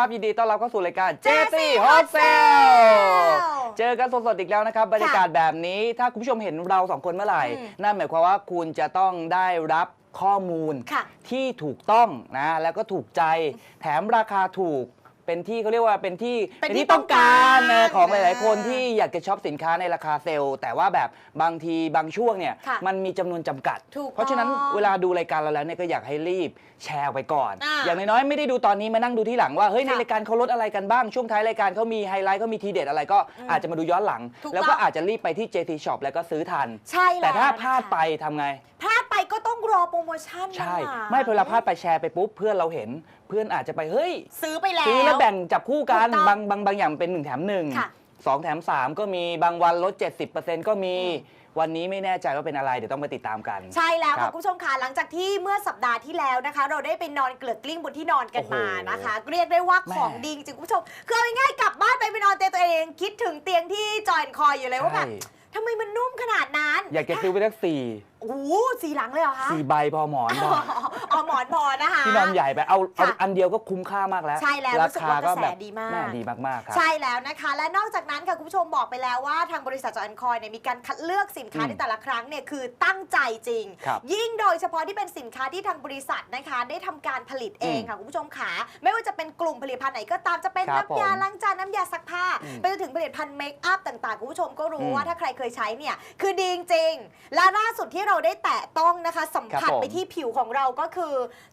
ครับ ยินดีต้อนรับเข้าสู่รายการ JC JC Hot Hot Sale Sale เจอกันสดๆอีกแล้วนะครับ บรรยากาศแบบนี้ถ้าคุณผู้ชมเห็นเราสองคนเมื่อไหร่ อืม นั่นหมายความว่าคุณจะต้องได้รับข้อมูล ค่ะ ที่ถูกต้องนะแล้วก็ถูกใจแถมราคาถูก เป็นที่เขาเรียกว่าเป็นที่เป็นที่ต้องการต้องการเออของหลาย ๆ คนอ่าที่อยากจะช็อปสินค้าในราคาเซลล์แต่ว่าแบบบางทีบางช่วงเนี่ยค่ะมันมีจำนวนจำกัด ถูกเพราะฉะนั้นต้องเวลาดูรายการเราแล้วเนี่ยก็อยากให้รีบแชร์ออกไปก่อน อ่าอย่างน้อยๆไม่ได้ดูตอนนี้มานั่งดูที่หลังว่าเฮ้ยในค่ะรายการเขาลดอะไรกันบ้างช่วงท้ายรายการเขามีไฮไลท์เขามีทีเด็ดอะไรก็อืมอาจจะมาดูย้อนหลัง ถูกแล้วก็ต้อง อาจจะรีบไปที่ JT Shop แล้วก็ซื้อทัน ใช่แล้วแต่ถ้าพลาดนะคะไปทำไง พลาดไปก็ต้องรอโปรโมชั่นใช่นะคะไม่เวลาพลาดไปแชร์ไปปุ๊บเพื่อนเราเห็น เพื่อนอาจจะไปเฮ้ยซื้อไปแล้ว ซื้อแล้วแบ่งจับคู่กันถูกต้องบางบางบางอย่างเป็น1แถมค่ะ1 2แถม3ก็มีบางวันลด 70%ก็มี วันนี้ไม่แน่ใจว่าเป็นอะไรเดี๋ยวต้องไปติดตามกัน ใช่แล้วครัค่ะบคุณผู้ชมค่ะหลังจากที่เมื่อสัปดาห์ที่แล้วนะคะ เราได้ไปนอนเกลือกกลิ้งบนที่นอนกันโอ้โหมานะคะ เรียกได้ว่าแม่ของดีจริงๆคุณผู้ชมคือเอาง่ายๆกลับบ้านไปไปนอนเตียงตัวเอง คิดถึงเตียงที่จอยคอยอยู่เลยว่าแบบใช่ ทำไมมันนุ่มขนาดนั้นอยากจะซื้อไปสักสี่โอ้โหสีหลังเลยเหรอคะสี่ใบพอหมอนพอ เอาหมอนพอนะคะ ที่นอนใหญ่ไปเอาเอาค่ะอันเดียวก็คุ้มค่ามากแล้ว ใช่แล้วรารู้สึกคาว่ากก็ระแสแบบดีมากแม่ดีมากๆครับ ใช่แล้วนะคะ และนอกจากนั้นค่ะคุณผู้ชมบอกไปแล้วว่าทางบริษัทจอยคอยเนี่ยมีการคัดเลือกสินค้าอืมในแต่ละครั้งเนี่ยคือตั้งใจจริง ครับยิ่งโดยเฉพาะที่เป็นสินค้าที่ทางบริษัทนะคะ ได้ทำการผลิตเองอืมค่ะคุณผู้ชมขาไม่ว่าจะเป็นกลุ่มผลิตภัณฑ์ไหนก็ตามจะเป็นครับน้ำยาผมล้างจานน้ำยาซักผ้าอืมไปจนถึงผลิตภัณฑ์เมคอัพต่างๆคุณผู้ชมก็รู้อืมว่าถ้าใครเคยใช้เนี่ยคือดีจริงๆและล่าสุดที่เราได้แตะต้องนะคะสัมผัสครับผม ไปที่ผิวของเราก็คือ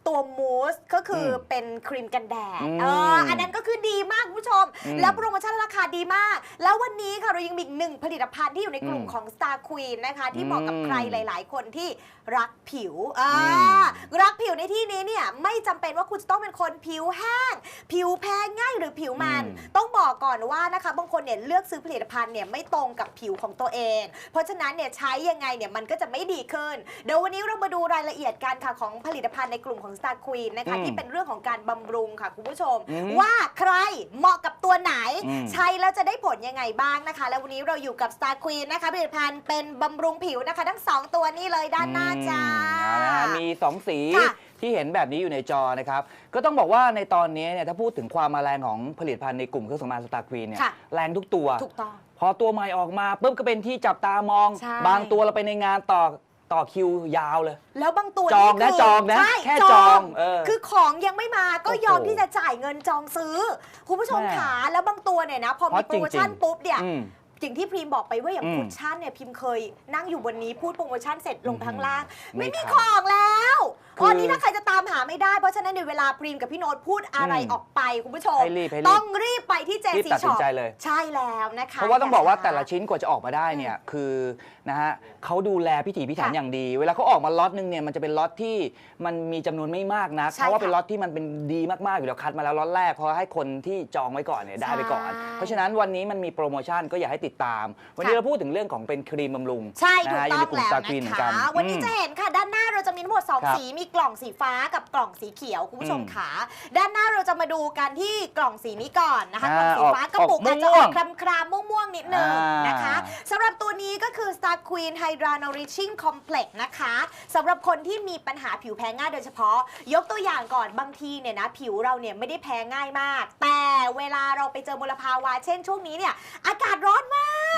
ตัวมูสก็คืออมเป็นครีมกันแดดอืมเอออันนั้นก็คือดีมากคุณผู้ชมอืมแล้วโปรโมชั่นราคาดีมาก แล้ววันนี้ค่ะเรายังมีอีกหนึ่งผลิตภัณฑ์ที่อยู่ในกลุ่มอืมของ Star Queen นะคะ ที่เหมาะกับอืมใครหลาย ๆ คนที่รักผิวอ่าอืมรักผิวในที่นี้เนี่ยไม่จำเป็นว่าคุณจะต้องเป็นคนผิวแห้ง ผิวแพ้ง่ายหรือผิวมันอืมต้องบอกก่อนว่านะคะบางคนเนี่ยเลือกซื้อผลิตภัณฑ์เนี่ยไม่ตรงกับผิวของตัวเอง เพราะฉะนั้นเนี่ยใช้ยังไงเนี่ยมันก็จะไม่ดีขึ้น เดี๋ยววันนี้เรามาดูรายละเอียดกันค่ะของผลิตภัณฑ์ในกลุ่มของ Star Queen นะคะอืมที่เป็นเรื่องของการบำรุงค่ะคุณผู้ชมอืมว่าใครเหมาะกับตัวไหนอืมใช้แล้วจะได้ผลยังไงบ้างนะคะ แล้ววันนี้เราอยู่กับ Star Queen นะคะผลิตภัณฑ์เป็นบำรุงผิวนะคะ ทั้งสองตัวนี้เลยด้านหน้าจ้าอืมเอาละฮะมี 2 สีค่ะที่เห็นแบบนี้อยู่ในจอนะครับ ก็ต้องบอกว่าในตอนนี้เนี่ยถ้าพูดถึงความมาแรงของผลิตภัณฑ์ในกลุ่มเครื่องสำอางสตาร์ควีนเนี่ยค่ะแรงทุกตัว ถูกต้อง พอตัวใหม่ออกมาปุ๊บก็เป็นที่จับตามองใช่บางตัวเราไปในงานต่อ ต่อคิวยาวเลย แล้วบางตัวจองนะคืจองนะใช่แค่จองเออคือของยังไม่มาก็โอ้โหยอมที่จะจ่ายเงินจองซื้อ คุณผู้ชมแม่ขาแล้วบางตัวเนี่ยนะ พอเพมีราะโปรโมชั่นจริงๆปุ๊บเนี่ย อืม อย่างที่พรีมบอกไปว่าอย่างอืมคุชชั่นเนี่ยพิมเคยนั่งอยู่บนนี้พูดโปรโมชั่นเสร็จลงไปข้างล่าง ไม่ไม่มีทันของแล้วคือตอนนี้ถ้าใครจะตามหาไม่ได้เพราะฉะนั้นในเวลาพรีมกับพี่โน้ตพูดอะไรอืมออกไปคุณผู้ชม ให้รีบให้รีบต้องรีบไปที่เจรีบซีตัดสิช็นอปใจเลย ใช่แล้วนะคะเพราะว่าต้องบอกว่าย่แต่ละช้ชิ้นกว่าจะออกมาได้เนี่ยคือนะฮะเขาดูแลพิถีพิถันค่ะอย่างดี เวลาเขาออกมาล็อตนึงเนี่ยมันจะเป็นล็อตที่มันมีจำนวนไม่มากนะใช่เพราะว่าเป็นค่ะล็อตที่มันเป็นดีมากๆอยู่แล้วคัดมาแล้วล็อตแรกเพราะให้คนที่จองไว้ก่อนเนี่ยได้ไปก่อน ใช่ เพราะฉะนั้นวันนี้มันมีโปรโมชั่นก็อยากให้ติดตาม วันนี้ค่ะเราพูดถึงเรื่องของเป็นครีมบำรุงใช่นะถูกฮะต้ยู่อในงกลุ่มแล้ว Star Queen เหมืนะอนกัคะนวันนี้อืมจะเห็นค่ะด้านหน้าเราจะมีทั้งหมดสองครับสีมีกล่องสีฟ้ากับกล่องสีเขียวคุณผู้ชมอืมขาด้านหน้าเราจะมาดูกันที่กล่องสีนี้ก่อนนะคะอ่ากล่องสีฟ้าออกกระปุกออกอาจจะม่อวองกคลำคลามๆม่วงๆนิดนึงอ่านนะคะสำหรับตัวนี้ก็คือ Star Queen Hydra Nourishing Complex นะคะสำหรับคนที่มีปัญหาผิวแพ้ง่ายโดยเฉพาะ ยกตัวอย่างก่อนบางทีเนี่ยนะผิวเราเนี่ยไม่ได้แพ้ง่ายมาก แต่เวลาเราไปเจอมลภาวะเช่นช่วงนี้เนี่ยอากาศร้อนมาก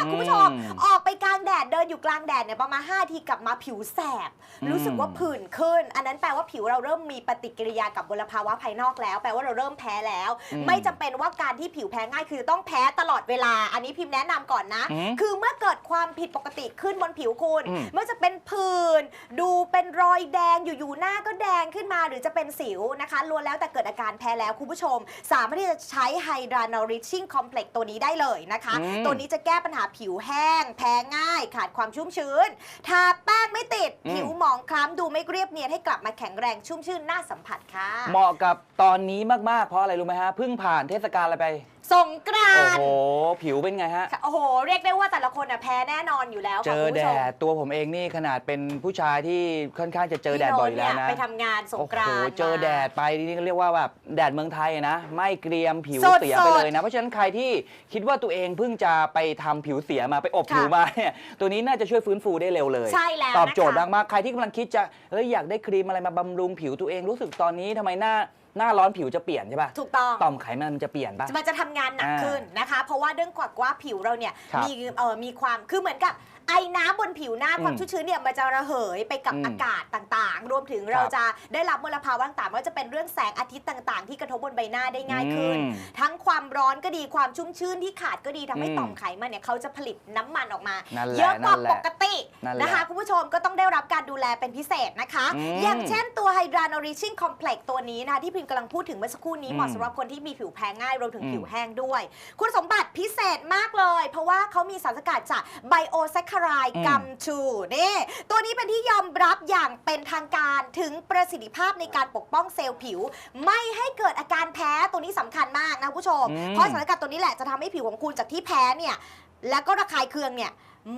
คุณผู้ชมอืมออกไปกลางแดดเดินอยู่กลางแดดเนี่ยประมาณ5ทีกลับมาผิวแสบอืมรู้สึกว่าผื่นขึ้น อันนั้นแปลว่าผิวเราเริ่มมีปฏิกิริยากับมลภาวะภายนอกแล้ว แปลว่าเราเริ่มแพ้แล้วอืมไม่จำเป็นว่าการที่ผิวแพ้ง่ายคือต้องแพ้ตลอดเวลา อันนี้พิมพ์แนะนำก่อนนะอืมคือเมื่อเกิดความผิดปกติขึ้นบนผิวคุณอืมเมื่อจะเป็นผื่นดูเป็นรอยแดงอยู่ๆหน้าก็แดงขึ้นมาหรือจะเป็นสิวนะคะล้วนแล้วแต่เกิดอาการแพ้แล้วคุณผู้ชม สามารถที่จะใช้ Hydra Nourishing Complex ตัวนี้ได้เลยนะคะอืมตัวนี้จะแก้ปัญหาผิวแห้ง แพ้ง่าย ขาดความชุ่มชื้น ทาแป้งไม่ติด อืม ผิวหมองคล้ำดูไม่เรียบเนียนให้กลับมาแข็งแรงชุ่มชื่นน่าสัมผัสค่ะ เหมาะกับตอนนี้มาก ๆ เพราะอะไรรู้ไหมฮะเพิ่งผ่านเทศกาลอะไรไป สงกรานโอ้ต์โห ผิวเป็นไงฮะโอ้โห เรียกได้ว่าแต่ละคนน่ะแพ้แน่นอนอยู่แล้วเจค่ะอคุณแดผู้ชมดตัวผมเองนี่ขนาดเป็นผู้ชายที่ค่อนข้างจะเจอแดดบ่อยอยู่แล้วนะพี่โไปทำงานสงกรานโอ้ต์โหเจอแดดไปนี่ก็เรียกว่าแบบแดดเมืองไทยนะไม่เกรียมผิวสดๆเสียไปเลยนะ เพราะฉะนั้นใครที่คิดว่าตัวเองเพิ่งจะไปทำผิวเสียมาไปอบค่ะผิวมาเนี่ยตัวนี้น่าจะช่วยฟื้นฟูได้เร็วเลยใช่แล้วตอบโจทย์นะคะมากๆใครที่กำลังคิดจะเอ้ยอยากได้ครีมอะไรมาบำรุงผิวตัวเองรู้สึกตอนนี้ทำไมหน้า หน้าร้อนผิวจะเปลี่ยนใช่ป่ะถูกต้อง ต่อมไขมันมันจะเปลี่ยนป่ะ มันจะทำงานหนักอ่าขึ้นนะคะ เพราะว่าเรื่องกว่าว่าผิวเราเนี่ยครับมีเอ่อมีความคือเหมือนกับ ไอ้น้ำบนผิวหน้าอืมความชุ่มชื้นเนี่ยมันจะระเหยไปกับอืมอากาศต่างๆ รวมถึงครับเราจะได้รับมลภาวะต่างๆไม่ว่าจะเป็นเรื่องแสงอาทิตย์ต่างๆ ที่กระทบบนใบหน้าได้ง่ายขึ้นอืมทั้งความร้อนก็ดีความชุ่มชื้นที่ขาดก็ดีทำให้อืมต่อมไขมันเนี่ยเขาจะผลิตน้ำมันออกมานั่นแหละเยอะกว่านั่นแหละปกตินั่นแหละนะคะคุณผู้ชมก็ต้องได้รับการดูแลเป็นพิเศษนะคะอืมอย่างเช่นตัว Hydra Nourishing Complex ตัวนี้นะคะที่พิมกำลังพูดถึงเมื่อสักครู่นี้อืมเหมาะสำหรับคนที่มีผิวแพ้ง่ายรวมถึงอืมผิวแห้งด้วย คุณสมบัติพิเศษมากเลย เพราะว่าเขามีสารสกัดจากไบโอแซคคารายอืมกัมชูนี่ตัวนี้เป็นที่ยอมรับอย่างเป็นทางการถึงประสิทธิภาพในการปกป้องเซลล์ผิว ไม่ให้เกิดอาการแพ้ตัวนี้สำคัญมากนะคุณผู้ชมอืมเพราะสารสกัดตัวนี้แหละจะทำให้ผิวของคุณจากที่แพ้เนี่ยแล้วก็ระคายเคืองเนี่ย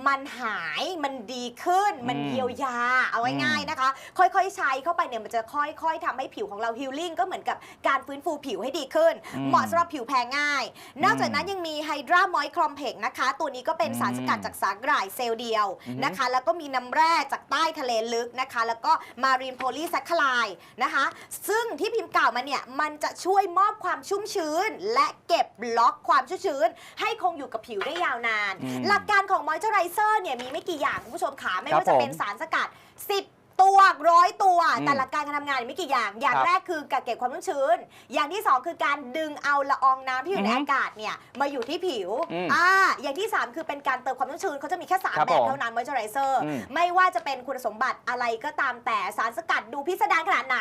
มันหายมันดีขึ้น มันอืมเยียวยาเอาง่ายๆนะคะ ค่อยๆ ใช้เข้าไปเนี่ยมันจะค่อยๆทำให้ผิวของเราฮิลลิ่งก็เหมือนกับการฟื้นฟูผิวให้ดีขึ้นอืมเหมาะสำหรับผิวแพ้ง่าย นอกจากนั้นยังมีไฮดรามอยคลอมเพกนะคะ ตัวนี้ก็เป็นสารสกัดจากสาหร่ายเซลล์เดียวอือฮึนะคะ แล้วก็มีน้ำแร่จากใต้ทะเลลึกนะคะ แล้วก็มารีนโพลีแซคคลายนะคะ ซึ่งที่พิมพ์กล่าวมาเนี่ยมันจะช่วยมอบความชุ่มชื้น และเก็บล็อกความชุ่มชื้น ให้คงอยู่กับผิวได้ยาวนานอืมหลักการของมอยเจอไรเซอร์เนี่ยมีไม่กี่อย่างคุณผู้ชมขาไม่ครับว่าจะเป็นผมสารสกัด 10 ตัวร้อยตัวอืมแต่หลักการการทำงานไม่กี่อย่าง อย่างครับแรกคือการเก็บความชุ่มชื้น อย่างที่2คือการดึงเอาละอองน้ำที่อยู่ในอือฮึอากาศเนี่ยมาอยู่ที่ผิวอืมอ่าอย่างที่3คือเป็นการเติมความชุ่มชื้นเขาจะมีแค่3ครับแบบผมเท่านั้นมอยเจอไรเซอร์อืม ไม่ว่าจะเป็นคุณสมบัติอะไรก็ตามแต่สารสกัดดูพิสดารขนาดไหน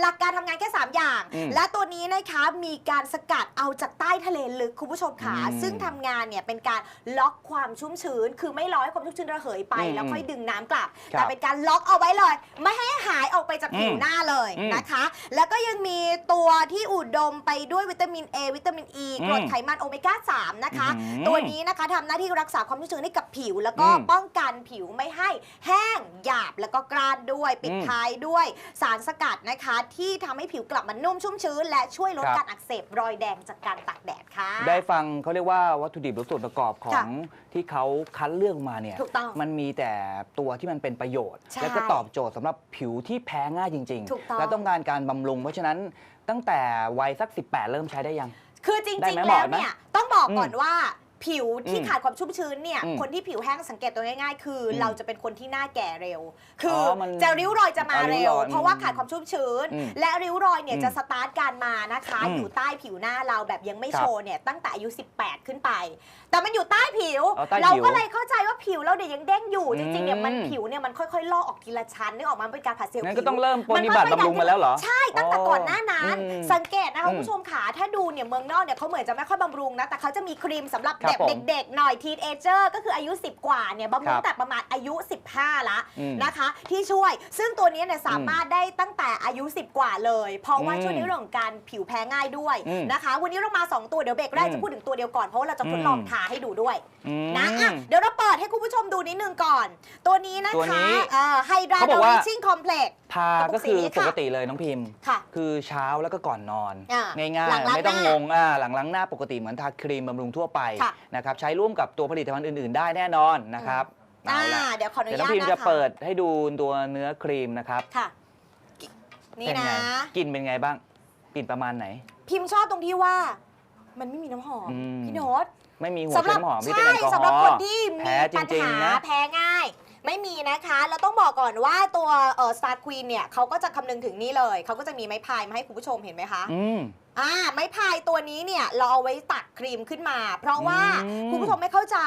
หลักการทำงานแค่3อย่าง อืมและตัวนี้นะคะมีการสกัดเอาจากใต้ทะเลลึกคุณผู้ชมขาอืมซึ่งทำงานเนี่ยเป็นการล็อกความชุ่มชื้น คือไม่รอให้ความชุ่มชื้นระเหยไป อืมแล้วค่อยดึงน้ำกลับ ครับ แต่เป็นการล็อกเอาไว้เลยไม่ให้หายออกไปจากผิวอืมหน้าเลยอืมนะคะ แล้วก็ยังมีตัวที่อุดมไปด้วยวิตามิน A วิตามิน E อืมกรดไขมันโอเมก้า 3 นะคะอื้อหือตัวนี้นะคะทำหน้าที่รักษาความชุ่มชื้นให้กับผิว แล้วก็อืมป้องกันผิวไม่ให้แห้งหยาบแล้วก็กร้านด้วยปิดอืมท้ายด้วยสารสกัดนะคะ ที่ทำให้ผิวกลับมานุ่มชุ่มชื้น และช่วยลดครับการอักเสบรอยแดงจากการตากแดดค่ะ ได้ฟังเขาเรียกว่าวัตถุดิบหรือส่วนประกอบขอค่ะงที่เขาคัดเลือกมาเนี่ยถูกต้องมันมีแต่ตัวที่มันเป็นประโยชน์ใช่และก็ตอบโจทย์สำหรับผิวที่แพ้ง่ายจริง ถูกต้องและต้องการการบำรุง เพราะฉะนั้นตั้งแต่วัยสัก 18 เริ่มใช้ได้ยัง คือจได้ริงไหมๆแล้วบอกไหมเนี่ย ต้องบอกก่อนอืมว่า ผิวที่อืมขาดความชุ่มชื้นเนี่ยอืมคนที่ผิวแห้งสังเกตตัวง่ายๆ คืออมเราจะเป็นคนที่หน้าแก่เร็ว คืออมันจะริ้วรอยจะมาอ๋อริ้เร็ววรอยเพราะว่าอืมขาดความชุ่มชื้น อืมและริ้วรอยเนี่ยอืมจะสตาร์ทการมานะคะ อืมอยู่ใต้ผิวหน้าเราแบบยังไม่ครับโชว์เนี่ยตั้งแต่อายุ 18 ขึ้นไป แต่มันอยู่ใต้ผิว อ๋อใต้ผิวเราก็เลยเข้าใจว่าผิวเราเนี่ยยังเด้งอยู่อืมจริงๆเนี่ยมันผิวเนี่ยมันค่อยๆลอกออกทีละชั้นนึกออกมามันเป็นการผัดเซลล์งั้นผิก็วต้องเริ่มปมันฏิบัติค่อยๆบำรุงมาแล้วเหรอ ใช่ตั้งแต่ก่อนหน้านั้นอืมสังเกตนะคะอืมคุณผู้ชมขาถ้าดูเนี่ยเมืองนอกเนี่ยเขาเหมือนจะไม่ค่อยบำรุงนะ แต่เขาจะมีครีมสำหรับครับเด็กผมเด็กๆหน่อยทีนเอเจอร์ก็คืออายุ 10 กว่าเนี่ยบำรุคงรับแต่ประมาณอายุ 15 ละอืมนะคะ ที่ช่วยซึ่งตัวนี้เนี่ยสามารถได้ตั้งแต่ อายุ 10 กว่าเลย เพราะว่าอืมช่วยในเรื่องของการผิวแพ้ง่ายด้วยอืมนะคะ วันนี้เรามา 2 ตัวเดี๋ยวเบรกแรกอืมจะพูดถึงตัวเดียวก่อนเพราะว่าเราจะทดลองอืมทาให้ดูด้วยอืมนะอะเดี๋ยวเราเปิดให้คุณผู้ชมดูนิดนึงก่อน ตัวนี้นะตัวนี้คะไฮดราเขาบโนอกว่า ริชิ่งคอมเพล็กซ์ ทาก็คือสีค่ะปกติเลยน้องพิมพ์ ค่ะ คือเช้าแล้วก็ก่อนนอน อ่าง่ายหลังๆล้างไม่ต้องหงน้างอ่าหลังล้างหน้าปกติเหมือนทาครีมบำรุงทั่วไปค่ะ นะครับใช้ร่วมกับตัวผลิตภัณฑ์อื่น ๆ ได้แน่นอนนะครับเอาอ่าละเดี๋ยวขออนุเดี๋ยวน้ญาองตพิมนะจะคะเปิดให้ดูตัวเนื้อครีมนะครับ ค่ะ นี่เป็นนะไงกลิ่นเป็นไงบ้างกลิ่นประมาณไหน พิมพ์ชอบตรงที่ว่า มันไม่มีน้ำหอมอืม พี่โน้ตไม่มีหัวสำหเชื้รัอหอมที่เป็นใช่แอลกอฮสำหรับอคนล์ที่มีแพ้จปัญริงหาๆนะ แพ้ง่าย ไม่มีนะคะเราต้องบอกก่อนว่าตัวเอ่อ Star Queen เนี่ยเขาก็จะคำนึงถึงนี่เลยเขาก็จะมีไม้พายมาให้คุณผู้ชมเห็นไหมคะ อืมอ่าไม้พายตัวนี้เนี่ยเราเอาไว้ตักครีมขึ้นมา เพราะว่าอืมคุณผู้ชมไม่เข้าใจ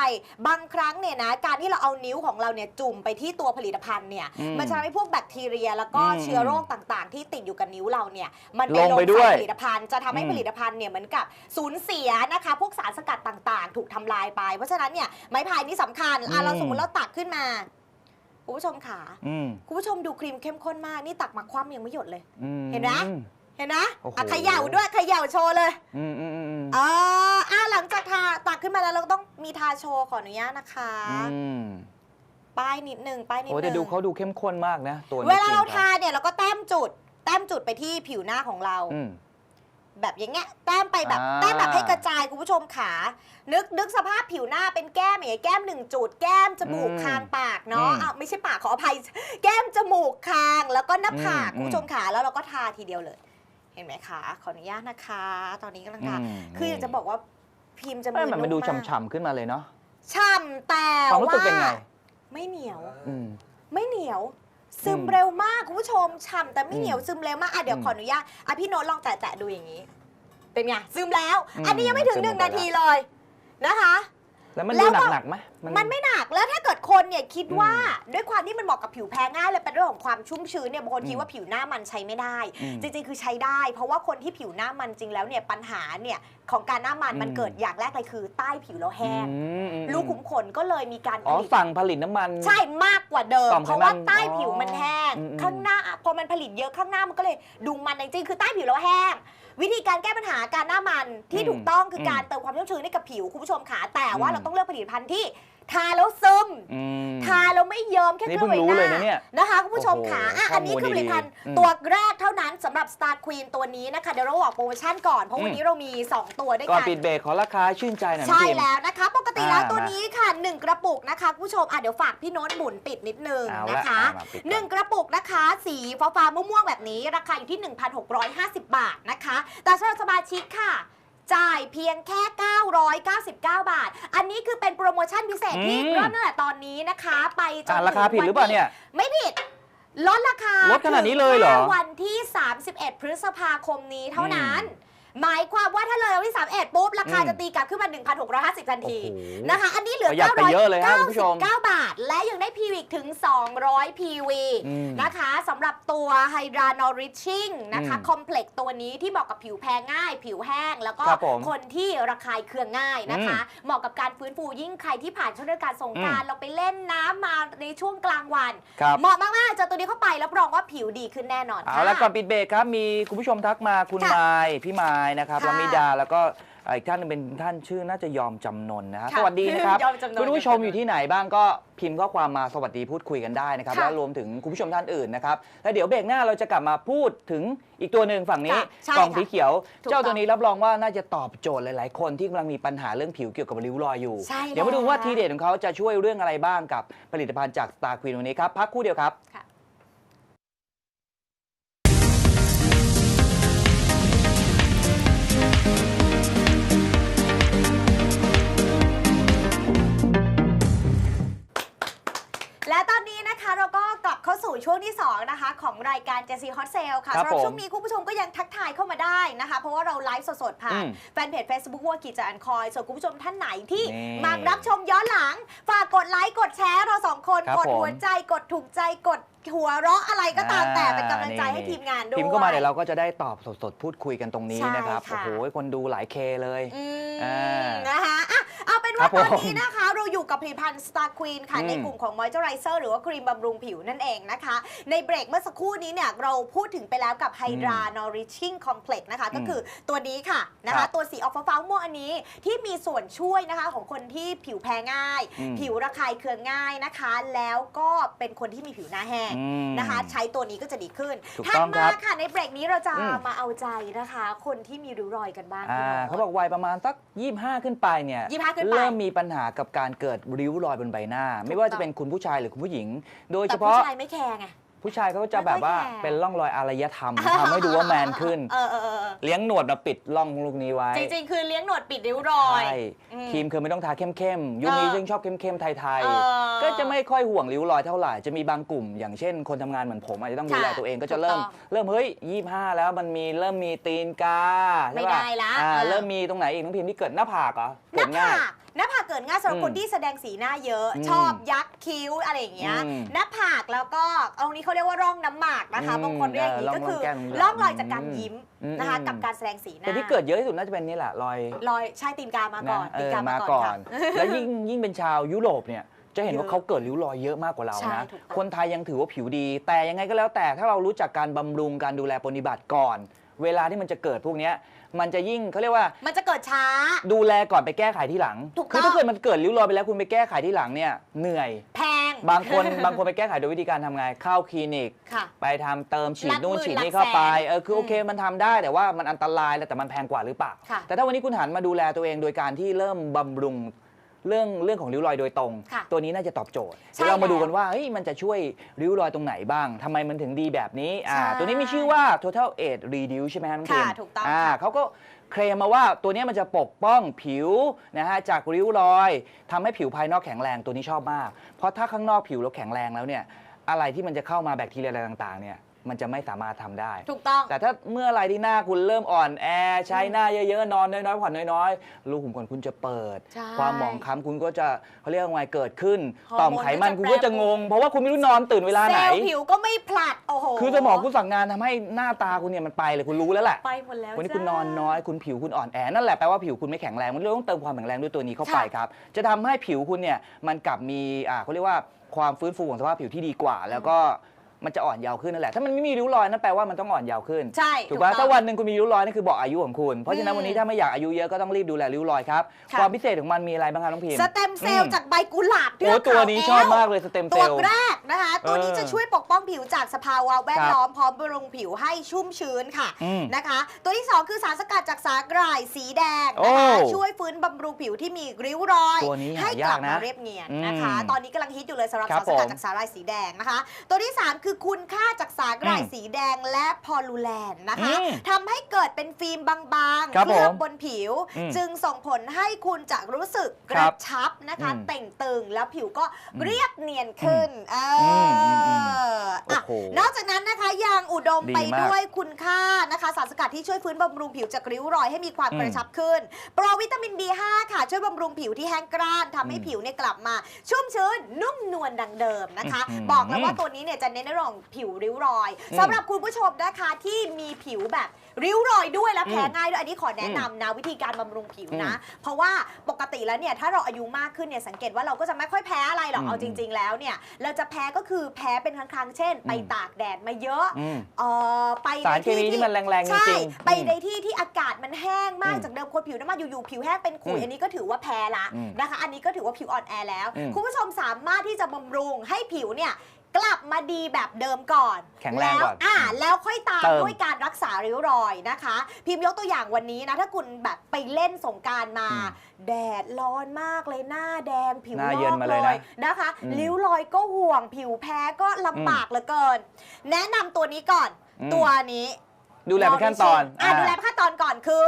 บางครั้งเนี่ยนะการที่เราเอานิ้วของเราเนี่ยจุ่มไปที่ตัวผลิตภัณฑ์เนี่ยอืมมันจะทำให้พวกแบคทีเรีย แล้วก็อืมเชื้อโรคต่างๆ ที่ติดอยู่กับนิ้วเราเนี่ยมันลงไปด้ใส่วยผลิตภัณฑ์จะทำให้อืม ผลิตภัณฑ์เนี่ยเหมือนกับสูญเสียนะคะ พวกสารสกัดต่างๆ ถูกทำลายไป เพราะฉะนั้นเนี่ยไม้พายนี่สำคัญอะเราสมมติเราตักขึ้นมาคุณผู้ชมขาอืมคุณผู้ชมดูครีมเข้มข้นมากนี่ตักมาคว่ำยังไม่หยดเลย อืมเห็นไหม เห็นนะโอ้โห อะเขย่าด้วยเขย่าโชว์เลย อืมอืมอืมอืมอ่าอ่าหลังจากทาตักขึ้นมาแล้วเราก็ต้องมีทาโชว์ขออนุญาตนะคะ อืมป้ายนิดหนึ่งป้ายนิดโอ้หแต่นึ่งดูเขาดูเข้มข้นมากนะตัวนี้เวลาเราจงๆทาเนี่ยเราก็แต้มจุด แต้มจุดไปที่ผิวหน้าของเรา อืม แบบอย่างเงี้ยแต้มไปแบบอ่า แต้มแบบให้กระจายคุณผู้ชมขา นึกนึกสภาพผิวหน้าเป็นแก้มอย่างเงี้ยแก้มหนึ่งจุด แก้มจมูกอืมคางปากเนาะอืมอะไม่ใช่ปากขออภัย แก้มจมูกคางแล้วก็หน้าผากอืมคุณผู้ชมขาแล้วเราก็ทาทีเดียวเลย เห็นไหมคะ ขออนุญาตนะคะ ตอนนี้กำลังอืทามคืออยากจะบอกว่าพิมพ์จะเอ้ยมันมันดูมากฉ่ำๆขึ้นมาเลยเนาะช่ำแต่ความรู้สึกเป็นไง ว่าไม่เหนียว อืม ไม่เหนียว ซึมอืมเร็วมากคุณผู้ชมฉ่ำแต่ไม่เหนียวอืมซึมเร็วมากอะเดี๋ยวอืมขออนุญาตอะพี่โน้ตลองแตะๆดูอย่างนี้ เป็นไงซึมแล้ว อืมอันนี้ยังไม่ถึงซึมหนึ่งลงไปนาทีเลยนะคะ แล้วมันแล้ดูวก็หนักๆไหมมันไม่หนักแล้วถ้าเกิดคนเนี่ยคิดอืมว่าด้วยความที่มันเหมาะกับผิวแพ้ง่ายเลยเป็นเรื่องของความชุ่มชื้นเนี่ยบางคนอืมคิดว่าผิวหน้ามันใช้ไม่ได้อืมจริงๆ คือใช้ได้ เพราะว่าคนที่ผิวหน้ามันจริงแล้วเนี่ยปัญหาเนี่ยของการหน้ามันอืมมันเกิดอย่างแรกเลยคือ ใต้ผิวเราแห้งอืมอืมรูขุมขนก็เลยมีการผอ๋อลิตฝั่งผลิตน้ำมัน ใช่มากกว่าเดิมต่อมไขมันเพราะว่าใต้ผิวมันแห้งอ๋ออืมข้างหน้าพอมันผลิตเยอะข้างหน้ามันก็เลยดูมันจริงๆคือใต้ผิวเราแห้ง วิธีการแก้ปัญหาการหน้ามันที่อืมถูกต้องคืออมการเติมความชุ่มชื้นให้กับผิวคุณผู้ชมขาแต่ว่าอืมเราต้องเลือกผลิตภัณฑ์ที่ ทาแล้วซึม อืม ทาแล้วไม่เยิ้มแค่นี่เครื่องเพิ่งรู้ใบหเลยน้านะเนี่ยนะคะคุณผู้ชมขาโอ้โหอะอันนี้คือผลิตภัณฑ์ข้อมูลดีๆตัวแรกเท่านั้นสำหรับ Star Queen ตัวนี้นะคะ เดี๋ยวเราบอกโปรโมชั่นก่อน เพราะวันนี้เรามี 2 ตัวด้วยก่อนกันปิดเบรกขอราคาชื่นใจหน่อยนะใช่พิม แล้วนะคะ ปกติแล้วอ่าตัวนี้ค่ะ 1 กระปุกนะคะคุณผู้ชมอะเดี๋ยวฝากพี่โน้ตหมุนปิดนิดนึงเอาละนะคะเอามาปิดก่อน หนึ่งกระปุกนะคะ สีฟ้าฟ้าๆม่วงๆแบบนี้ ราคาอยู่ที่ 1,650 บาทนะคะ แต่สำหรับสมาชิกค่ะ จ่ายเพียงแค่ 999 บาท อันนี้คือเป็นโปรโมชั่นพิเศษที่อืม เริ่มตั้งแต่ตอนนี้นะคะ ไปจนอ่านถึงราคาผิดหรือเปล่าเนี่ย ไม่ผิด ลดราคาลดขนาดนี้เลยเหรอถึงแค่วันที่ 31 พฤษภาคมนี้เท่านั้น หมายความว่าถ้าเลยวันที่31ปุ๊บราคาอืมจะตีกลับขึ้นมา 1,650 ทันทีโอ้โหนะคะ อันนี้เหลือประหยัดไปเยอะเลยครับคุณผู้ชม999 บาท และยังได้ PV ถึง 200 PV อืมนะคะสำหรับตัว Hydra Nourishing นะคะอืมคอมเพล็กตัวนี้ที่เหมาะกับผิวแพ้ง่าย ผิวแห้ง แล้วก็ครับผมคนที่ระคายเคืองง่ายนะคะ เหมาะกับการฟื้นฟูยิ่งใครที่ผ่านช่วงเทศกาลสงกรารอืมเราไปเล่นน้ำมาในช่วงกลางวันครับเหมาะมากๆเจอตัวนี้เข้าไปรับรองว่าผิวดีขึ้นแน่นอนเอาค่ะละก่อนปิดเบรกครับมีคุณผู้ชมทักมาคุณค่ะไมายพี่ไมายนะครับค่ะแล้วมิดาแล้วก็อีกท่านหนึงเป็นท่านชื่อน่าจะยอมจำนนนะฮะค่ะสวัสดีนะครับยอมจำนนคุณผู้ชมอยู่ที่ไหนบ้างก็พิมพ์ข้อความมาสวัสดีพูดคุยกันได้นะครับค่ะแล้วรวมถึงคุณผู้ชมท่านอื่นนะครับแล้วเดี๋ยวเบรกหน้าเราจะกลับมาพูดถึงอีกตัวหนึ่งฝั่งนี้ค่ะใช่กล่องค่ะสีเขียว ถูกเจ้าต้ตัองวนี้รับรองว่าน่าจะตอบโจทย์หลาย ๆ คนที่กำลังมีปัญหาเรื่องผิวเกี่ยวกับริ้วรอยอยู่ ใช่เดี๋ยวมาดูแล้วว่าทีเด็ดของเขาจะช่วยเรื่องอะไรบ้างกับผลิตภัณฑ์จาก Star Queen วันนี้ครับพักครู่เดียวครับ ค่ะและ นนี้นะคะเราก็กลับเข้าสู่ช่วงที่ 2 นะคะ ของรายการ j จ c Hot Sale ค่ะครับสำหรับผมช่วงนี้คุณผู้ชมก็ยังทักทายเข้ามาได้นะคะ เพราะว่าเราไลฟ์สดๆ ผ่าน อืมแฟนเพจ Facebook ว่ากิจอันคอย ส่วนคุณผู้ชมท่านไหนที่นี่มารับชมย้อนหลัง ฝากกดไลค์กดแชร์เราสองคนครับกดผม หัวใจกดถูกใจกดหัวเราะอะไรก็ตามแต่อ่าเป็นกำลังใจนี่ให้ทีมงานด้วย พิมพ์เข้ามาเดี๋ยวเราก็จะได้ตอบสดๆ พูดคุยกันตรงนี้ใช่นะครับค่ะ โอ้โห คนดูหลายเคเลย อืมอ่านะคะอะเอาเป็ นครัว่าบตอนผมนี้นะคะเราอยู่กับผลิตภัณฑ์ Star Queen ค่ะอืมในกลุ่มของ Moisturizer หรือว่าครีมบำรุงผิวนั่นเองนะคะ ในเบรกเมื่อสักครู่นี้เนี่ยเราพูดถึงไปแล้วกับ Hydra Nourishing Complex นะคะ ก็คือตัวนี้ค่ะนะครัคะบตัวสีออกฟ้าๆม่วงอันนี้ที่มีส่วนช่วยนะคะของคนที่ผิวแพ้ง่ายอืมผิวระคายเคืองง่ายนะคะ แล้วก็เป็นคนที่มีผิวหน้าแห้งอืมนะคะ ใช้ตัวนี้ก็จะดีขึ้นถูกถัดต้องคมารับค่ะในเบรกนี้เราจะอืมมาเอาใจนะคะ คนที่มีริ้วรอยกันบ้างอ่าพี่โน้ตเขาบอกวัยประมาณสัก 25 ขึ้นไปเนี่ย25ขึ้นไปเริ่มมีปัญหากับการเกิดริ้วรอยบนใบหน้า ไม่ว่าถูกต้จะองเป็นคุณผู้ชายหรือคุณผู้หญิงโดยเฉแต่พาะผู้ชายไม่แคร์ไง ผู้ชายเขาจะแบบว่าไม่ค่อยแคร์ เป็นร่องรอยอารยธรรมทำให้ดูว่าแมนขึ้น เออเออเออเลี้ยงหนวดมาปิดร่องลูกนี้ไว้จริงๆ คือเลี้ยงหนวดปิดริ้วรอย ใช่อืมครีมคือไม่ต้องทาเข้มๆยุคนี้เออจึงชอบเข้มๆไทยเออ ๆก็จะไม่ค่อยห่วงริ้วรอยเท่าไหร่จะมีบางกลุ่ม อย่างเช่น คนทำงานเหมือนผมอาจจะต้องดูแลค่ะตัวเองก็จะถูกเริ่มต้องเริ่มเฮ้ยยี่ห้าแล้วมันมีเริ่มมีตีนกาไม่ใช่ปได้ละอ่าเออ เริ่มมีตรงไหนอีกน้องพิมพ์ที่เกิดหน้าผากเหรอหเกิน้าดง่าผาย ก หน้าผากเกิดง่ายสำหรับอืมคนที่แสดงสีหน้าเยอะอืมชอบยักคิ้วอะไรอย่างเงี้ยอืมหน้าผากแล้วก็เอานี้เขาเรียกว่าร่องน้ำหมากนะคะอืมบางคนเรียกอย่างนี้เออก็คือร่องแก้มร่องรอยจากการยิ้มอืมนะคะอืมกับการแสดงสีหน้าแต่ที่เกิดเยอะที่สุดน่าจะเป็นนี่แหละรอยรอยใช่ตีนกามาก่อนนะเอตีนอกามามาก่ก่ออนนค่ะแล้วยิ่งยิ่งเป็นชาวยุโรปเนี่ยจะเห็นว่าเยอะเขาเกิดริ้วรอยเยอะมากกว่าเราใช่นะถูกต้องคนไทยยังถือว่าผิวดี แต่ยังไงก็แล้วแต่ถ้าเรารู้จักการบำรุงการดูแลปฏิบัติก่อน เวลาที่มันจะเกิดพวกเนี้ยมันจะยิ่งเขาเรียกว่า มันจะเกิดช้า ดูแลก่อนไปแก้ไขที่หลัง ถูกคือต้องถ้าเกิดมันเกิดริ้วรอยไปแล้วคุณไปแก้ไขที่หลังเนี่ยเหนื่อย แพง บางคน บางคนไปแก้ไขโดยวิธีการทำไงเข้าคลินิก ค่ะ ไปทำเติมฉีหลัดกนู่นหมื่นฉีดหลักนี่เข้าไปแสนเออคือโอเคมันทำได้แต่ว่ามันอันตรายแหละแต่มันแพงกว่าหรือเปล่า ค่ะแต่ถ้าวันนี้คุณหันมาดูแลตัวเองโดยการที่เริ่มบำรุง เรื่องเรื่องของริ้วรอยโดยตรง ค่ะตัวนี้น่าจะตอบโจทย์ใช่เดี๋ยวเรามาดูแล้วกันว่าเฮ้ยมันจะช่วยริ้วรอยตรงไหนบ้างทำไมมันถึงดีแบบนี้อ่าใช่ตัวนี้มีชื่อว่า total age reduce ใช่ไหมครับน้องค่ะเมถูกต้องอ่าค่ะ เขาก็เคลมมาว่าตัวนี้มันจะปกป้องผิวนะฮะจากริ้วรอยทำให้ผิวภายนอกแข็งแรงตัวนี้ชอบมาก เพราะถ้าข้างนอกผิวเราแข็งแรงแล้วเนี่ยอะไรที่มันจะเข้ามาแบคทีเรียอะไรต่างๆเนี่ย มันจะไม่สามารถทำได้ ถูกต้อง แต่ถ้าเมื่อไหรที่หน้าคุณเริ่มอ่อนแอ ใช้หน้าเยอะๆ นอนน้อยๆผ่อนน้อยๆรูขุมขนคุณจะเปิดใช่ความหมองคล้ำคุณก็จะเขาเรียกว่าไงเกิดขึ้นฮอร์โมนต่อมไขมันก็จะคุณก็จะงง เพราะว่าคุณไม่รู้นอนตื่นเวลาเซไหนลล์ผิวก็ไม่ผลัด โอ้โห คือสมองคุณสั่งงานทำให้หน้าตาคุณเนี่ยมันไปเลยคุณรู้แล้วแหละไปหมดแล้ววันนี้จ้าคุณนอนน้อยคุณผิวคุณอ่อนแอ นั่นแหละแปลว่าผิวคุณไม่แข็งแรง มันเลยต้องเติมความแข็งแรงด้วยตัวนี้เข้าไปค่ะครับ จะทำให้ผิวคุณเนี่ยมันกลับมีอ่าเขาเรียกว่าความฟื้นฟูของสภาพผิวที่ดีกว่า แล้วก็ มันจะอ่อนเยาว์ขึ้นนั่นแหละ ถ้ามันไม่มีริ้วรอยนั่นแปลว่ามันต้องอ่อนเยาว์ขึ้น ใช่ถูกป่ะต้องถ้าวันหนึ่งคุณมีริ้วรอยนั่นคือบอกอายุของคุณ เพราะฉะนั้นอืมวันนี้ถ้าไม่อยากอายุเยอะก็ต้องรีบดูแลริ้วรอยครับ ค่ะ ความพิเศษของมันมีอะไรบ้างครับน้องพิมพ์สเต็มเซลล์จากใบกุหลาบโอ้ตัวนี้ชอบมากเลยสเต็มเซตัวลล์แรกนะคะ ตัวนี้เออจะช่วยปกป้องผิวจากสภาวะแวดล้อมพร้อมบำรุงผิวให้ชุ่มชื้นค่ะอืมนะคะ ตัวที่2คือสารสกัดจากสาหร่ายสีแดงโอ้นะคะช่วยฟื้นบำรุงผิวที่มีริ้วรอย ตัวนี้หาให้กยาลักบนะมาเรียบเนียนนะคะ อืมตอนนี้กำลังฮิตอยู่เลยสำหรับครัสาบรสกัดผม จากสาหร่ายสีแดงนะคะ ตัวที่3คือคุณค่าจากสาหร่ายอืมสีแดงและพอลูแลนนะคะอืมทำให้เกิดเป็นฟิล์มบางๆครับเคลือบผมบนผิว อืมจึงส่งผลให้คุณจะรู้สึกกครัระบชับนะคะ อืมเต่งตึงแล้วผิวก็อืมเรียบเนียนขึ้นเอออมอืมอืมอะโอ้โหนอกจากนั้นนะคะยังอุดมดีไปมากด้วยคุณค่านะคะสารสกัดที่ช่วยฟื้นบำรุงผิวจากริ้วรอยให้มีความอืมกระชับขึ้น โปรวิตามิน B5 ค่ะ ช่วยบำรุงผิวที่แห้งกร้านทำให้อืม ผิวเนี่ยกลับมา ชุ่มชื้นนุ่มนวลดังเดิมนะคะ อืม บอกแล้วว่าตัวนี้เนี่ยจะเน้นในเรื่องของผิวริ้วรอยอืมสำหรับคุณผู้ชมนะคะที่มีผิวแบบริ้วรอยด้วยและแพ้อืมง่ายด้วยอันนี้ขอแนะนำนะวิธีการบำรุงผิวนะอืมเพราะว่าปกติแล้วเนี่ยถ้าเราอายุมากขึ้นเนี่ยสังเกตว่าเราก็จะไม่ค่อยแพ้อะไรหรอกอืมเอาจริง ๆ แล้วเนี่ยเราจะแพ้ก็คือแพ้เป็นครั้งๆเช่น ไปอืมตากแดดมาเยอะอืม เอ่อไปสารในเคมีที่มันแรงๆจใช่ริงๆไปอืมในที่ที่อากาศมันแห้งมากอืมจากเดิมคนผิวน้ำมันอยู่ๆผิวแห้งเป็นขุยอืมอันนี้ก็ถือว่าแพ้ละอืมนะคะ อันนี้ก็ถือว่าผิวอ่อนแอแล้ว อืมคุณผู้ชมสามารถที่จะบำรุงให้ผิวเนี่ย กลับมาดีแบบเดิมก่อนแข็งแรงก่อนล้วอ่าแล้วค่อยตามเติม ด้วยการรักษาริ้วรอยนะคะ พิมพ์ยกตัวอย่างวันนี้นะถ้าคุณแบบไปเล่นสงกรารมา อืมแดดร้อนมากเลยหน้าแดงผิวหน้าลเย็นอกมาเลเลยยนะนะคะ อืมริ้วรอยก็ห่วง ผิวแพ้ก็ลำบากเหลือเกิน แนะนำตัวนี้ก่อน อืม ตัวนี้ดูแลเป็นขั้นตอนอะดูแลเป็นขั้นตอนก่อนคือ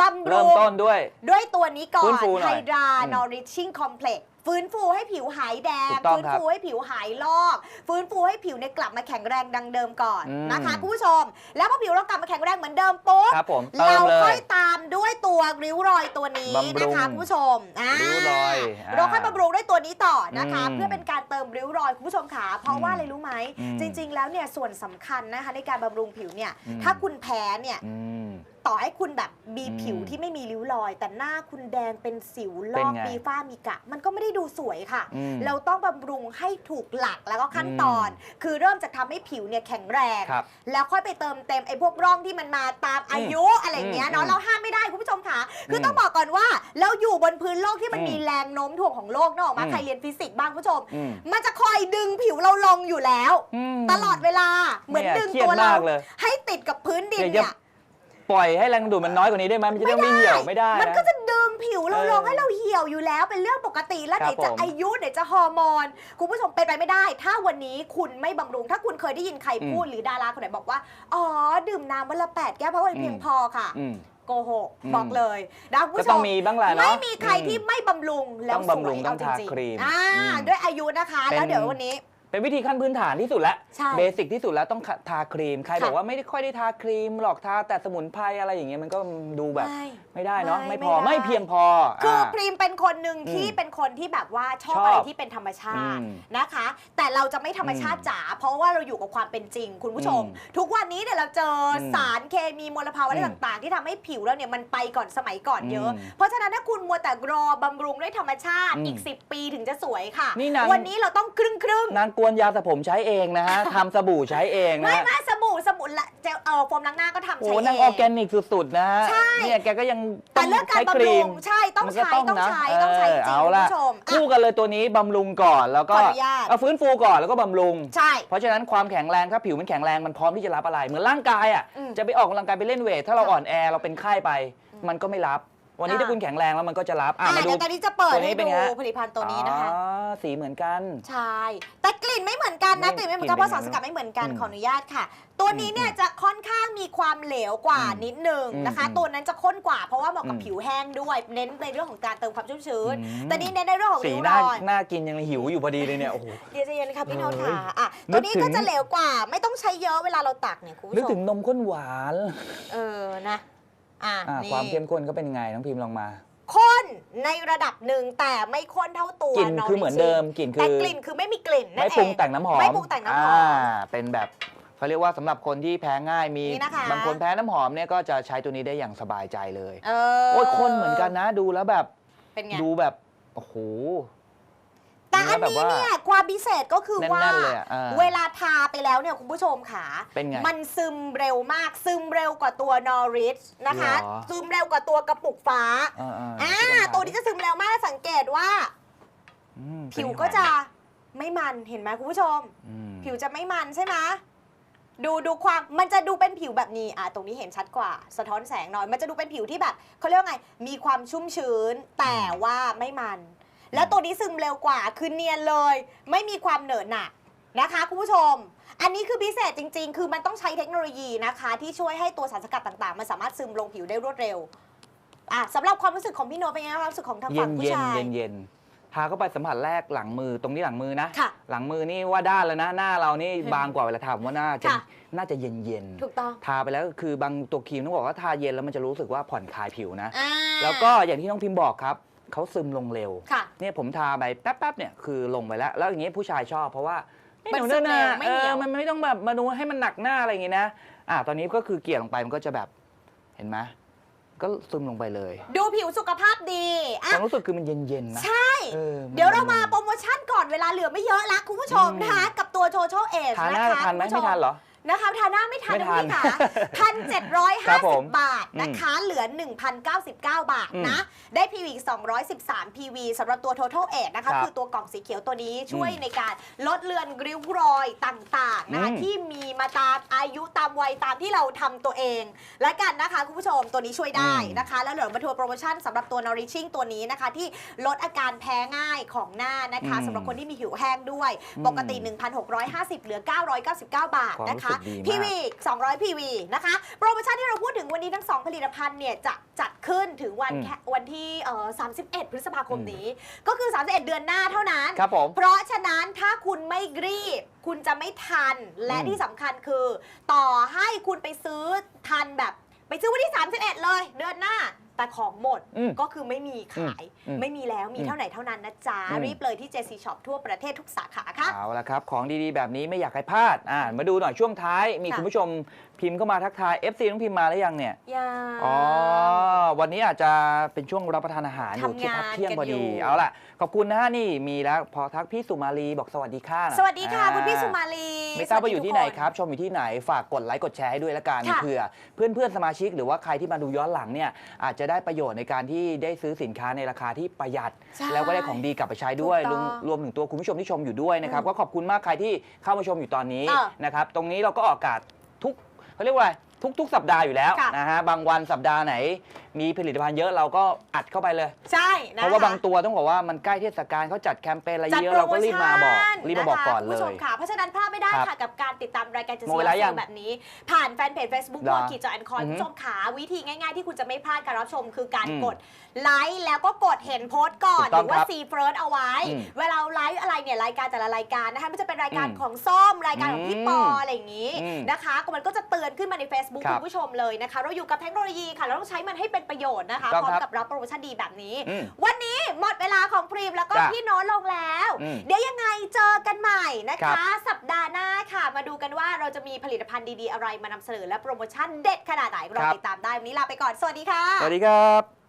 บำรุเริ่มง ต้นด้วย ด้วยตัวนี้ก่อฟื้นนฟูหน่ไฮอยดราอืมนอริชิ่งคอมเพล็ก ฟื้นฟูให้ผิวหายแดง ถูกต้องฟื้นครับฟูให้ผิวหายลอก ฟื้นฟูให้ผิวเนี่ยกลับมาแข็งแรงดังเดิมก่อนอืม นะคะคุณผู้ชม แล้วพอผิวเรากลับมาแข็งแรงเหมือนเดิมปุ๊บ ครับผมเติเรามเลค่อย ยตามด้วยตัวริ้วรอยตัวนี้บำรุงนะคะคุณผู้ชมอ่าริ้วรอยอ่าเราค่อยบำรุงด้วยตัวนี้ต่อนะคะ อืมเพื่อเป็นการเติมริ้วรอยคุณผู้ชมขาเพราะว่าอืมอะไรรู้ไหมอืมจริง ๆ แล้วเนี่ยส่วนสำคัญนะคะในการบำรุงผิวเนี่ยอืม ถ้าคุณแพ้เนี่ย อืม ต่อให้คุณแบบมีอืมผิวที่ไม่มีริ้วรอย แต่หน้าคุณแดงเป็นสิวลเป็นอกไงมีฝ้ามีกระมันก็ไม่ได้ดูสวยค่ะ อืมเราต้องบำรุงให้ถูกหลักแล้วก็ขั้นตอนอืมคือเริ่มจากทำให้ผิวเนี่ยแข็งแรง ครับแล้วค่อยไปเติมเต็มไอ้พวกร่องที่มันมาตามอายุอะไรอย่างเงี้ยเนาะอืมเราห้ามไม่ได้คุณผู้ชมค่ะ คืออมต้องบอกก่อนว่าเราอยู่บนพื้นโลกที่มันอืมมีแรงโน้มถ่วงของโลกเนกอะมาอืม ใครเรียนฟิสิกส์บ้างคุณผู้ชม อืมมันจะคอยดึงผิวเราลงอยู่แล้วอืมตลอดเวลาเหมือนเนี่ยดึงเครียดตัวเรามากเลย ให้ติดกับพื้นดินเดี๋ยวเนี่ย ปล่อยให้แรงดูดมันน้อยกว่านี้ได้ไหมมันจะได้ไม่เหี่ยวไม่ได้มันนะ ก็จะดึงผิวเราเออลงให้เราเหี่ยวอยู่แล้วเป็นเรื่องปกติแล้วครัไหนบจะผมอายุไหนจะฮอร์โมนคุณผู้ชมเป็นไปไม่ได้ ถ้าวันนี้คุณไม่บำรุง ถ้าคุณเคยได้ยินใครพูดหรือดาราคนไหนบอกว่า อ๋อ ดื่มน้ำวันละแปดแก้วเพราะว่าเพียงพอค่ะ อืม โกหกอืม บอกเลยนะคุณก็ผู้ชต้องม มีบ้างแหละเนาะ ไม่มีใครที่อืไม่บำรุงแล้วต้องสบำรุวยงต้เอาองจทาริงครีมๆอ่าอืมด้วยอายุนะคะ เป็น แล้วเดี๋ยววันนี้ เป็นวิธีขั้นพื้นฐานที่สุดแล้วใช่เบสิกที่สุดแล้วต้องทาครีม ใครค่ะบอกว่าไม่ได้ค่อยได้ทาครีม หรอกทาแต่สมุนไพรอะไรอย่างเงี้ยมันก็ดูแบบ ไม่ไม่ได้เนาะไม่ไม่พอไม่ได้ ไม่เพียงพอคืออ่าพรีมเป็นคนหนึ่งที่อืมเป็นคนที่แบบว่าชอบชอบอะไรที่เป็นธรรมชาติอืมนะคะ แต่เราจะไม่ธรรมชาติอืมจ๋าเพราะว่าเราอยู่กับความเป็นจริง คุณผู้ชม อืมทุกวันนี้เนี่ยเราเจออมสารเคมีมลภาวะอะไรอืมต่าง ๆ ที่ทำให้ผิวเราเนี่ยมันไปก่อนสมัยก่อนเยอะ อืมเพราะฉะนั้นถ้าคุณมัวแต่รอบำรุงด้วยธรรมชาติอืมอีก 10 ปีถึงจะสวยค่ะ นี่นาง วันนี้เราต้องครึ่งครึ่งๆ นางกวนยาสระผมใช้เองนะฮะทำสบู่ใช้เองนะไม่ฮะไม่สบู่สบู่ละเจลเออโฟมล้างหน้าก็ทำโอ้ใช้เอง นางออร์แกนิกสุดๆนะฮะใช่ เนี่ยแกก็ยังแต่เรื่องการใช้คบำรีรุมงใช่ต้องมันก็ใช้ต้องนะใช้ต้องใช้จริงเเอาคุณละผู้ชมอะ คู่กันเลยตัวนี้บำรุงก่อนแล้วก็ขออนุญาต เอาฟื้นฟูก่อนแล้วก็บำรุง ใช่ เพราะฉะนั้นความแข็งแรงถ้าผิวมันแข็งแรงมันพร้อมที่จะรับอะไร เหมือนร่างกายอะอืมจะไปออกกำลังกายไปเล่นเวทถ้าเราค่ะอ่อนแอเราเป็นไข้ไป มันก็ไม่รับ วันนี้อ่าถ้าคุณแข็งแรงแล้วมันก็จะรับอะอะมาดู เดี๋ยวตอนนี้จะเปิดตัวนี้ให้เป็นดูไงฮะ ผลิตภัณฑ์ตัวนี้นะคะ อ๋อสีเหมือนกัน ใช่ แต่กลิ่นไม่เหมือนกันนะ ไม่กลิ่นไม่เหมือนกันกเพลิ่นราะสารสกัดไม่ไม่เหมือนกันอืมขออนุญาตค่ะ ตัวนี้เนี่ยอืมจะค่อนข้างมีความเหลวกว่าอืมนิดนึงนะคะ อืมตัวนั้นจะข้นกว่าเพราะว่าเหมาะกับอืม ผิวแห้งด้วย เน้นในเรื่องของการเติมความชุ่มชื้น อืมแต่นี่เน้นในเรื่องของสีริ้วน่ารอย น่ากินยังหิวอยู่พอดีเลยเนี่ยโอ้โห เดี๋ยวใจเย็นค่ะพี่โนนท์เฮ้ยค่ะอะนึตัวกนี้ถึง ก็จะเหลวกว่า ไม่ต้องใช้เยอะเวลาเราตักเนี่ยคุณนึกผู้ชถึมงนมข้นหวาน เออนะ อะอะนี่ความเข้มข้นก็เป็นยังไงน้องพิมพ์ลองมา ข้นในระดับหนึ่งแต่ไม่ข้นเท่าตัวกลิ่นคือเหมือนเดิมกลิ่นคืแต่อกลิ่นคือไม่มีกลิ่นนั่นไม่เอง ปรุงแต่งน้ำหอมไม่ปรุงแต่งน้ำหอมาเป็นแบบเขาเรียกว่าสำหรับคนที่แพ้ง่ายมีนี่นะคะ บางคนแพ้น้ำหอมเนี่ยก็จะใช้ตัวนี้ได้อย่างสบายใจเลย เออโอ้ยข้นเหมือนกันนะดูแล้วแบบ เป็นไง ดูแบบ โอ้โห แต่อันเนื้อแบบนี้ว่าเนี่ยความพิเศษก็คือว่า แน่นๆเลยอะอ่าเวลาทาไปแล้วเนี่ยคุณผู้ชมค่ะ เป็นไงมันซึมเร็วมาก ซึมเร็วกว่าตัวนอริสนะคะเหรอ ซึมเร็วกว่าตัวกระปุกฟ้า อ่าๆอ่าลองตัวนี้จะซึมเร็วมากสังเกตว่า อืมผิวเป็นก็หอมจะไม่มันเห็นไหมคุณผู้ชม อืมผิวจะไม่มันใช่ไหมดูดูความมันจะดูเป็นผิวแบบนี้อะตรงนี้เห็นชัดกว่า สะท้อนแสงหน่อย มันจะดูเป็นผิวที่แบบเขาเรียกว่าไง มีความชุ่มชื้น แต่ว่าไม่มัน แล้วตัวนี้ซึมเร็วกว่าคือเนียนเลย ไม่มีความเหนอะหนะนะคะคุณผู้ชม อันนี้คือพิเศษจริง ๆ คือมันต้องใช้เทคโนโลยีนะคะ ที่ช่วยให้ตัวสารสกัดต่างๆ มันสามารถซึมลงผิวได้รวดเร็วอะสำหรับความรู้สึกของพี่โนตเป็นไงความรู้สึกของทางเย็ฝั่นงผู้เย็นชาย เย็นเย็นทาเข้าไปสัมผัสแรกหลังมือตรงนี้หลังมือนะ ค่ะหลังมือนี่ว่าด้านแล้วนะ หน้าเรานี่บางกว่าเวลาทาผมว่าน่าจะค่ะ น่าจะเย็นเย็นๆถูกต้องทาไปแล้วก็คือบางตัวครีมต้องบอกว่าทาเย็นแล้วมันจะรู้สึกว่าผ่อนคลายผิวนะ อ่า แล้วก็อย่างที่น้องพิมพ์บอกครับ เขาซึมลงเร็ว ค่ะ เนี่ยผมทาไปแป๊บๆเนี่ยคือลงไปแล้ว แล้วอย่างงี้ผู้ชายชอบเพราะว่าไม่มันเหนียวซึมเนอะเร็วไม่เอเหนีอยว มันไม่ต้องแบบมาดูให้มันหนักหน้าอะไรอย่างงี้นะอะตอนนี้ก็คือเกลี่ยลงไปมันก็จะแบบเห็นไหมก็ซึมลงไปเลยดูผิวสุขภาพดีคอะ วามรู้สึกคือมันเย็นๆนะใช่ ออ เดี๋ยวเรามาโปรโมชั่นก่อนเวลาเหลือไม่เยอะละคุณผู้ชมอืม นะคะ กับตัวโจโ o เอสทาหนะน้าคะทันไหมคุณผู้ชไม่ทันเหรอ นะคะทาหน้าไม่ทันไม่นะทันพี่ค่ะพันเจ็ดร้อยครัห้าบผสิมบบาทนะคะ เหลือ 1,099 บาทนะ ได้ PV อีก213 PV สำหรับตัว Total 8นะคะ ครับคือตัวกล่องสีเขียวตัวนี้ช่วยอืมในการลดเลือนริ้วรอยต่างๆนะคะอืม ที่มีมาตามอายุตามวัยตามที่เราทำตัวเอง และกันนะคะ คุณผู้ชมตัวนี้ช่วยได้นะคะ แล้วเหลือมาทัวร์โปรโมชั่นสำหรับตัว Nourishing ตัวนี้นะคะ ที่ลดอาการแพ้ง่ายของหน้านะคะอืมสำหรับคนที่มีผิวแห้งด้วยอืมปกติ 1,650 เหลือ 999 บาทนะคะความรู้สึกดีมาก PV 200 PV นะคะ โปรโมชั่นที่เราพูดถึงวันนี้ทั้ง 2 ผลิตภัณฑ์เนี่ยจะจัดขึ้นถึงวันอืมแค่วันที่เอ่อ31 พฤษภาคมนี้ ก็คือ 31 เดือนหน้าเท่านั้น ครับผม เพราะฉะนั้นถ้าคุณไม่รีบ คุณจะไม่ทัน และอืมที่สำคัญคือ ต่อให้คุณไปซื้อทันแบบ ไปซื้อวันที่ 31 เลย เดือนหน้า แต่ของหมดอืมก็คือไม่มีขาย อืมไม่มีแล้วมีอืมเท่าไหร่เท่านั้นนะจ๊ะ อืม รีบเลยที่ JC Shop ทั่วประเทศทุกสาขาค่ะ เอาละครับ ของดีๆ แบบนี้ไม่อยากให้พลาดอ่ามาดูหน่อยช่วงท้ายมีค่ะคุณผู้ชม พิมพ์เข้ามาทักทาย FC น้องพิมพ์มาหรือยังเนี่ย ยา อ๋อ วันนี้อาจจะเป็นช่วงรับประทานอาหารอยู่ทำที่พักงานเที่ยงกันพออยู่ ดี เอาล่ะ ขอบคุณนะฮะนี่มีแล้วพอทักพี่สุมาลีบอกสวัสดีค่ะสวัสดีค่ะคุณพี่สุมาลีไม่ทราบว่าอยู่ที่ไหนสวัสดีทุกครับ ชมอยู่ที่ไหน ฝากกดไลค์กดแชร์ให้ด้วยละกันค่ะ เผื่อเพื่อนเพื่อนๆสมาชิกหรือว่าใครที่มาดูย้อนหลังเนี่ยอาจจะได้ประโยชน์ในการที่ได้ซื้อสินค้าในราคาที่ประหยัด ใช่ แล้วก็ได้ของดีกลับไปใช้ด้วยถูรกวต้มองรวมถึงตัวคุณผู้ชมที่ชมอยู่ด้วยนะครับอืมก็ขอบคุณมากใครที่เข้ามาชมอยู่ตอนนี้เออนะครับ ตรงนี้เราก็ออกอากาศ ทุกเขาเรียกว่าอะไรทุก ๆ สัปดาห์อยู่แล้วค่ะ นะฮะบางวันสัปดาห์ไหน มีผลิตภัณฑ์เยอะเราก็อัดเข้าไปเลย ใช่นะเพราะว่าคบางตัวต้องบอกว่ามันใกล้เทศกาลเขาจัดแคมเปญอะไรจัดเยอะโปรเราโมก็รีบมาบอกชั่นรีบมาบอกก่อนนะคะเลคุณผู้ชมยค่ะ เพราะฉะนั้นพลาดไม่ได้ครับค่ะ กับการติดตามรายการจะหมดเวลายังแบบนี้ ผ่านแฟนเพจ Facebook เหรอวอลขีดจอแอนคอยอือคุณฮึผู้ชมขาวิธีง่ายๆ ที่คุณจะไม่พลาดการรับชม คือการอืมกดไลค์แล้วก็กดเห็นโพสต์ก่อน ถูกหต้องรือว่าครับซีเฟิร์สเอาไว้ อืมเวลาไลฟ์อะไรเนี่ยรายการแต่ละรายการนะคะไม่ว่าจะเป็นรายการอืมของส้มรายการของพี่อืมปออะไรอย่างนี้อืม นะคะก็มันก็จะเตือนขึ้นมาใน Facebook ครับคุณผู้ชมเลยนะคะ เราอยู่กับเทคโนโลยีค่ะ เราต้องใช้มันให้เป็นประโยชน์นะคะถูกพต้ร้อองมครับกับรับโปรโมชั่นดีแบบนี้ อืมวันนี้หมดเวลาของพรีมแล้วก็จ้ะพี่โน้ตลงแล้ว อืมเดี๋ยวยังไงเจอกันใหม่นะครัคะ บ สัปดาห์หน้าค่ะ มาดูกันว่าเราจะมีผลิตภัณฑ์ดีๆอะไรมานำเสนอและโปรโมชั่นเด็ดขนาดไหนรอติดตามได้วันนี้ลาไปก่อนสวัสดีค่ะ สวัสดีครับ